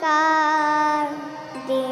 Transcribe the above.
কার দে